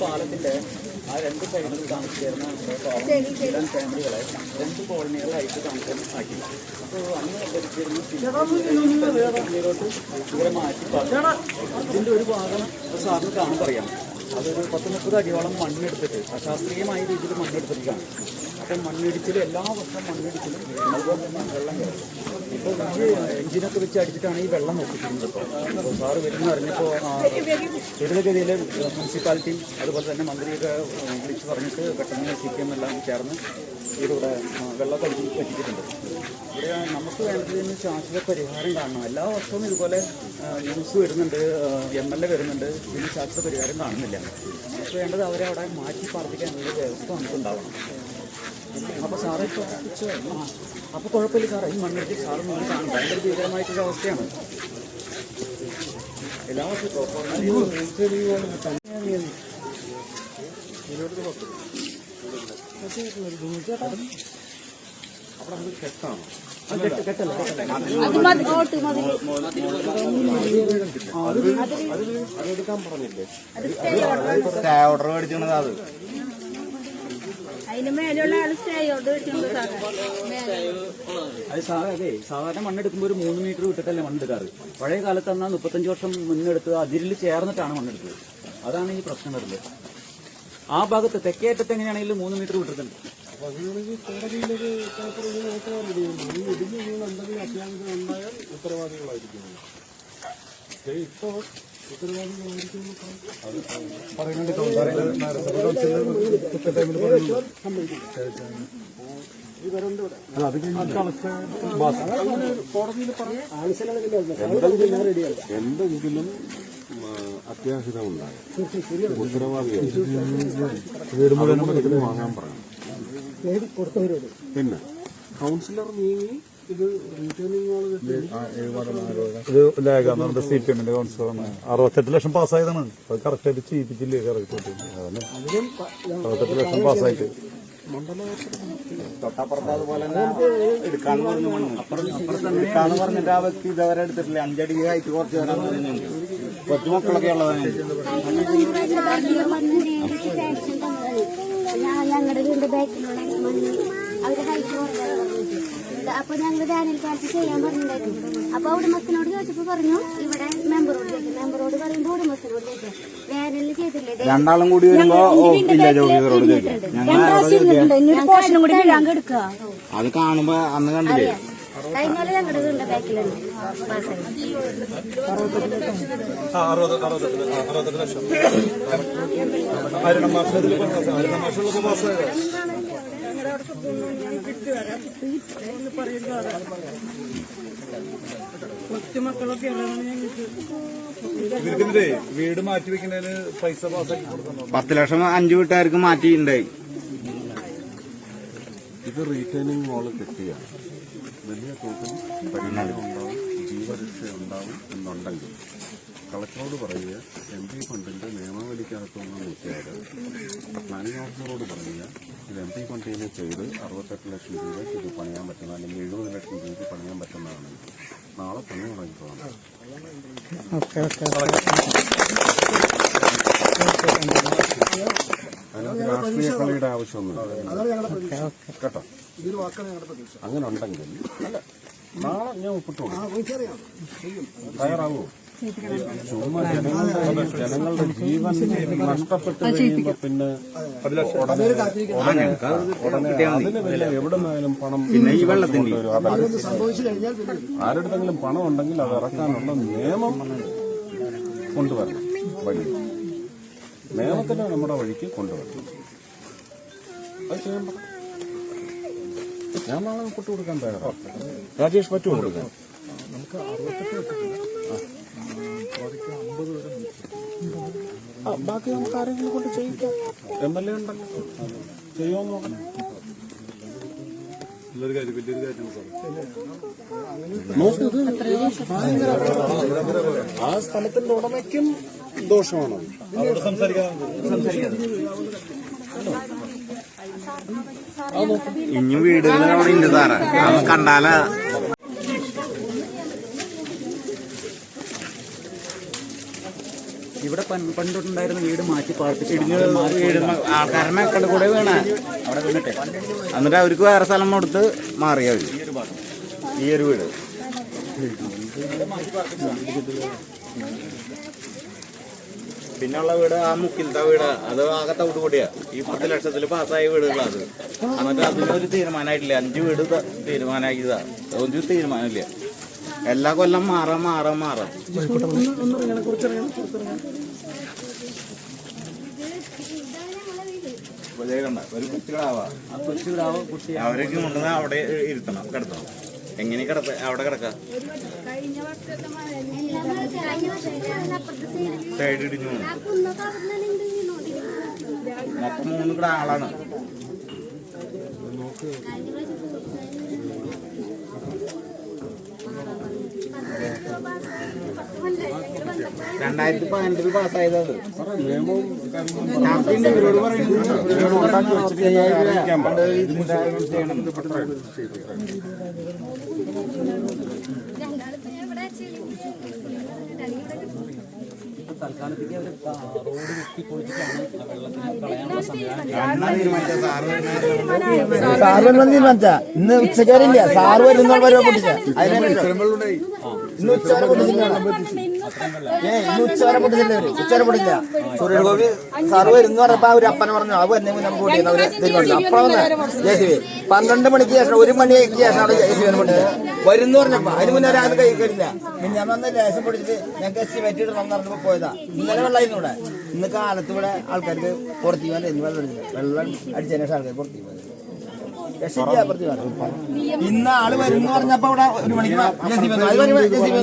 പാലത്തിന്റെ ആ രണ്ട് സൈഡിൽ രണ്ട് ഇതിന്റെ ഒരു ഭാഗം സാറിന് കാണുമ്പോൾ അറിയാം. അതൊരു പത്ത് മുപ്പത് അടിയോളം മണ്ണെടുത്തിട്ട് അശാസ്ത്രീയമായ രീതിയിൽ മണ്ണെടുത്തിട്ടാണ് അപ്പം മണ്ണിടിച്ചിൽ എല്ലാ വർഷവും മണ്ണിടിച്ചിലും വെള്ളം ഇപ്പോൾ ഈ എഞ്ചിനൊക്കെ വെച്ച് അടിച്ചിട്ടാണ് ഈ വെള്ളം നോക്കിക്കുന്നത് ഇപ്പോൾ സാറ് വരുന്ന അറിഞ്ഞപ്പോൾ ദ്രുതഗതിയിൽ മുനിസിപ്പാലിറ്റി അതുപോലെ തന്നെ മന്ത്രിയൊക്കെ വിളിച്ച് പറഞ്ഞിട്ട് പെട്ടെന്ന് സി പി എം എല്ലാം ചേർന്ന് ഇതിലൂടെ വെള്ളമൊക്കെ വെച്ചിട്ടുണ്ട് ഇവിടെ നമുക്ക് വേണ്ടതിന് ശാശ്വത പരിഹാരം കാണണം. എല്ലാ വർഷവും ഇതുപോലെ ന്യൂസ് വരുന്നുണ്ട് എം എൽ എ വരുന്നുണ്ട് ഇതിന് ശാശ്വത പരിഹാരം കാണുന്നില്ല. നമുക്ക് വേണ്ടത് അവരെ അവിടെ മാറ്റി പാർപ്പിക്കാനുള്ള വ്യവസ്ഥ നമുക്ക് ഉണ്ടാവണം അപ്പോൾ സാറ് ആ അപ്പോൾ കുഴപ്പമില്ല സാറേ. ഈ മണ്ണിടിച്ച് സാറ് നിങ്ങൾ കാണും. ഭയങ്കര ഭീകരമായിട്ടൊരു അവസ്ഥയാണ്. എല്ലാ അത് ഓർഡർ മേടിച്ചത് അത്. അതിന് ആൾ. അത് സാറേ. അതെ സാധാരണ മണ്ണെടുക്കുമ്പോൾ ഒരു മൂന്ന് മീറ്റർ വിട്ടിട്ടല്ലേ മണ്ണെടുക്കാറ്. പഴയ കാലത്ത് എന്നാൽ മുപ്പത്തഞ്ച് വർഷം മുന്നെടുത്ത് അതിരിൽ ചേർന്നിട്ടാണ് മണ്ണെടുത്തത്. അതാണ് ഈ പ്രശ്നം വരുന്നത്. ആ ഭാഗത്ത് തെക്കേറ്റത്ത് എങ്ങനെയാണെങ്കിലും മൂന്ന് മീറ്റർ വിട്ടിട്ടുണ്ട്. എന്തെങ്കിലും അത്യാഹിതം ഉണ്ടാകും ഉത്തരവാദിത്തം വാങ്ങാൻ പറയണം പിന്നെ. കൗൺസിലർ നീങ്ങി ഇത് റീറ്റേണിംഗ് ഇത് ലേഖ എന്ന് പറഞ്ഞ സി പി എമ്മിന്റെ കൗൺസിലറാണ് അറുപത്തെട്ട് ലക്ഷം പാസ്സായതാണ്. അത് കറക്റ്റ് ആയിട്ട് ചെയ്യിപ്പിച്ചില്ലേ കറക്റ്റ് അറുപത്തെട്ട് ലക്ഷം പാസ്സായിട്ട്. തൊട്ടപ്പുറത്ത് അതുപോലെ തന്നെ എടുക്കാന്ന് പറഞ്ഞു എടുക്കാന്ന് പറഞ്ഞിട്ട് ആ വ്യക്തി ഇതവരെ എടുത്തിട്ടില്ല. അഞ്ചടി ഹൈറ്റ് കുറച്ച് വരാൻ പറയുന്നുണ്ട് കൊച്ചു മക്കളൊക്കെ ഉള്ളതാണ് ഞങ്ങളുടെ വീടിന്റെ ബാക്കിലുള്ള മണ്ണ്. അവർ ഹൈറ്റ് കുറഞ്ഞതാണ് അപ്പൊ ഞങ്ങൾ വേനൽക്കാലത്ത് ചെയ്യാൻ പറഞ്ഞിട്ടുണ്ടായിരുന്നു. അപ്പൊ ഉടമസ്ഥനോട് ചോദിച്ചപ്പോ പറഞ്ഞു ഇവിടെ മെമ്പറോട് മെമ്പറോട് പറയുമ്പോ ഉടമസ്ഥനോട് ചോദിക്കും വേനലിൽ ചെയ്തില്ലേ ദേ, രണ്ടാളും കൂടി അത് കാണുമ്പോ അന്ന് കണ്ടില്ലേ? ഞങ്ങളുടെ വീടിന്റെ ബാക്കിലുണ്ട് പാസ്സായി വീട് മാറ്റി വെക്കുന്നതിന് പൈസ പാസ്സാക്കി കൊടുക്കണം പത്ത് ലക്ഷം അഞ്ചു വീട്ടുകാർക്ക് മാറ്റിയിട്ടുണ്ടായി ഇത് റീറ്റെയിനിങ് മോൾ കിട്ടിയ. വലിയ തോതിൽ പരിണാമം ജീവരക്ഷ ഉണ്ടാവും എന്നുണ്ടെങ്കിൽ. കളക്ടറോട് പറയുക എം പി ഫണ്ടിന്റെ നിയമാവലിക്കകത്തുനിന്ന് നിൽക്കാതെ പ്ലാനിംഗ് ഓഫീസറോട് പറയുക ഇത് എം പി ഫണ്ടിൽ ചെയ്ത് അറുപത്തെട്ട് ലക്ഷം രൂപയ്ക്ക് ഇത് പണിയാൻ പറ്റുന്ന അല്ലെങ്കിൽ എഴുപത് ലക്ഷം രൂപയ്ക്ക് പണിയാൻ പറ്റുന്നതാണ് നാളെ പണി തുടങ്ങിപ്പോകണം അതിനകത്ത് രാഷ്ട്രീയ കളിയുടെ ആവശ്യമൊന്നുമില്ല. കേട്ടോ? അങ്ങനെ ഉണ്ടെങ്കിൽ അല്ല നാളെ ഞാൻ തയ്യാറാവോ? ചുമ്മാ ജനങ്ങളുടെ ജനങ്ങളുടെ ജീവൻ നഷ്ടപ്പെട്ട് കഴിയുമ്പോ പിന്നെ ഉടനെ ഉടനെ അതിന് വലിയ എവിടെ നിന്നായാലും പണം പിന്നെ ഈ വെള്ളത്തിന് ആരുടെങ്കിലും പണം ഉണ്ടെങ്കിൽ അത് ഇറക്കാനുള്ള നിയമം കൊണ്ടുവരണം. വഴി. നിയമത്തിന് നമ്മുടെ വഴിക്ക് കൊണ്ടുവരണം. അത് ചെയ്യാൻ പറ. ഞാൻ നാളെ ഒപ്പിട്ട് കൊടുക്കാൻ തയ്യാറാണ്. രാജേഷ് പറ്റുമോ കൊടുക്കാൻ. ആ, ബാക്കി നമുക്ക് ആരെങ്കിലും കൊണ്ട് ചെയ്യിക്കാം. എം എൽ എ ഉണ്ടല്ലോ. ചെയ്യുമോ നോക്കണം നല്ലൊരു കാര്യം വലിയൊരു സാർ നോക്ക് ആ സ്ഥലത്തിന്റെ ഉടമയ്ക്കും ദോഷമാണ് സംസാരിക്കാൻ സംസാരിക്കാൻ ഇനി വീടുകളിലാണ് ഇന്ത്യ താര കണ്ടാല. ഇവിടെ പണ്ടുണ്ടായിരുന്ന വീട് മാറ്റി പാർപ്പിച്ച് ഇടിഞ്ഞ് വീട് ആൾക്കാരുടെ കൂടെ വീണേ. അവിടെ വീണിട്ടെ എന്നിട്ട് അവർക്ക് വേറെ സ്ഥലം കൊടുത്ത് മാറിയ അവർ ഈ ഒരു വീട്. പിന്നെയുള്ള വീട് ആ മുക്കിലത്തെ വീട്. അത് ആകെ തവിട് ഈ പത്ത് ലക്ഷത്തിൽ പാസ്സായ വീടുകളാ അത്. എന്നിട്ട് അതിനൊരു തീരുമാനമായിട്ടില്ല. അഞ്ച് വീട് തീരുമാനമാക്കിയതാ. ഒരു തീരുമാനമില്ല. എല്ലാ കൊല്ലം മാറാം മാറാം മാറാം. ഒരു കുട്ടികളാവാ അവരൊക്കെ കൊണ്ടുവന്ന് അവിടെ ഇരുത്തണം കിടത്തണം. എങ്ങനെ കിടക്ക അവിടെ കിടക്ക? സൈഡ് ഇടിഞ്ഞു മൊത്തം മൂന്ന് കൂടെ ആളാണ്. രണ്ടായിരത്തി പതിനെട്ടിൽ പാസ്സായത് അത് ഞാൻ പിന്നെ ഇവരോട് പറയുന്നത് തൽക്കാലത്തേക്ക് അവർ റോഡ് വെട്ടി പൊളിച്ചിട്ടാണ് വെള്ളത്തിന് തീരുമാനിച്ച സാറ് ഇന്ന് ഉച്ചയ്ക്ക് വരില്ല സാറ് വരുന്ന വരെ പൊട്ടിച്ച ഇന്ന് ഉച്ച വരെ പൊട്ടിച്ചില്ല ഏ ഇന്ന് ഉച്ച വരെ പൊട്ടിച്ചില്ല അവർ ഉച്ച വരെ പൊട്ടില്ല സുരേഷ് ഗോപി സാറ് വരുന്ന പറഞ്ഞപ്പോ അവർ അപ്പനെ പറഞ്ഞു. അത് വരുന്ന നമുക്ക് പൊട്ടിയെന്ന് അവർ തീരുമാനിച്ചു അപ്പോഴാണ് ജെ സി ബി. പന്ത്രണ്ട് മണിക്ക് ശേഷം ഒരു മണിക്ക് ശേഷം അവിടെ ജെ സി പൊട്ടിച്ചത് വരുന്ന പറഞ്ഞപ്പോ അതിന് മുന്നേ ഒരാൾ കൈ കഴിഞ്ഞില്ല പിന്നെ ഞാൻ വന്ന് ലേശം പൊടിച്ചിട്ട് ഞാൻ എസ്റ്റിമേറ്റ് വെറ്റിട്ട് എന്ന് പറഞ്ഞപ്പോ പോയതാ. ഇന്നലെ വെള്ളമായിരുന്നു ഇവിടെ. ഇന്ന് കാലത്ത് ഇവിടെ ആൾക്കാർക്ക് പുറത്തേക്ക് വെള്ളം അടിച്ചതിന് ശേഷം ആൾക്കാർ പുറത്തേക്ക് ഇന്ന് ആൾ വരുന്ന പറഞ്ഞപ്പോ ഇവിടെ ഒരു മണിക്ക് ജെ സി ബി വന്നു. അത് വരുമ്പോ ജെ സി ബി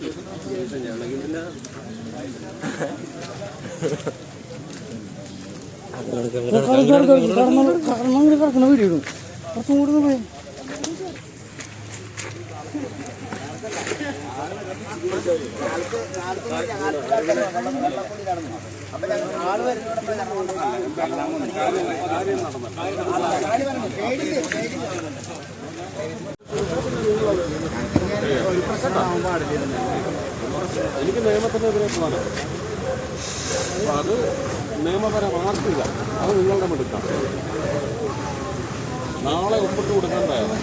പിടിക്കും കത്രിക ഉണ്ടെങ്കിൽ കത്രിക വെച്ച് കട്ട് ചെയ്ത് എനിക്ക് നിയമത്തിനെതിരെ പോകാനാണ് അത് നിയമപരമാക്കില്ല അത് നിങ്ങളുടെ മെടുക്കാം നാളെ ഒപ്പിട്ട് കൊടുക്കേണ്ടതാണ്